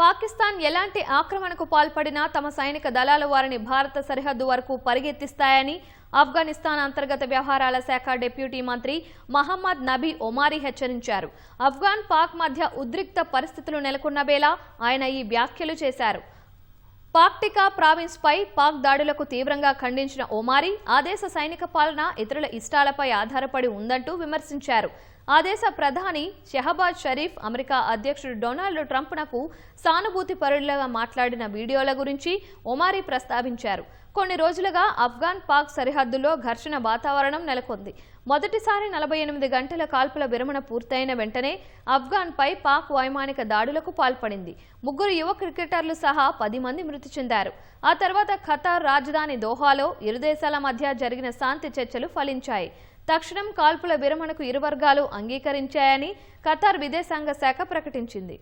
పాకిస్తాన్ ఎలాంటి ఆక్రమణకు పాల్పడినా తమ సైనిక దళాలు వారిని భారత సరిహద్దు వరకు పరిగెత్తిస్తాయని ఆఫ్ఘనిస్తాన్ అంతర్గత వ్యవహారాల శాఖ డిప్యూటీ మంత్రి మహమ్మద్ నబీ ఒమారీ హెచ్చరించారు. ఆఫ్ఘాన్ పాక్ మధ్య ఉద్రిక్త పరిస్థితులు నెలకొన్న వేళ ఆయన ఈ వ్యాఖ్యలు చేశారు. పాక్టికా ప్రావిన్స్ పై పాక్ దాడులకు తీవ్రంగా ఖండించిన ఒమారీ ఆ దేశ సైనిక పాలన ఇతరుల ఇష్టాలపై ఆధారపడి ఉందంటూ విమర్శించారు. ఆ దేశ ప్రధాని షెహబాజ్ షరీఫ్ అమెరికా అధ్యక్షుడు డొనాల్డ్ ట్రంప్నకు సానుభూతి పరులుగా మాట్లాడిన వీడియోల గురించి ఒమారీ ప్రస్తావించారు. కొన్ని రోజులుగా ఆఫ్ఘాన్ పాక్ సరిహద్దులో ఘర్షణ వాతావరణం నెలకొంది. మొదటిసారి నలభై ఎనిమిది గంటల కాల్పుల విరమణ పూర్తయిన వెంటనే ఆఫ్ఘాన్పై పాక్ వైమానిక దాడులకు పాల్పడింది. ముగ్గురు యువ క్రికెటర్లు సహా పది మంది మృతి చెందారు. ఆ తర్వాత ఖతార్ రాజధాని దోహాలో ఇరు దేశాల మధ్య జరిగిన శాంతి చర్చలు ఫలించాయి. తక్షణం కాల్పుల విరమణకు ఇరు వర్గాలు అంగీకరించాయని ఖతార్ విదేశాంగ శాఖ ప్రకటించింది.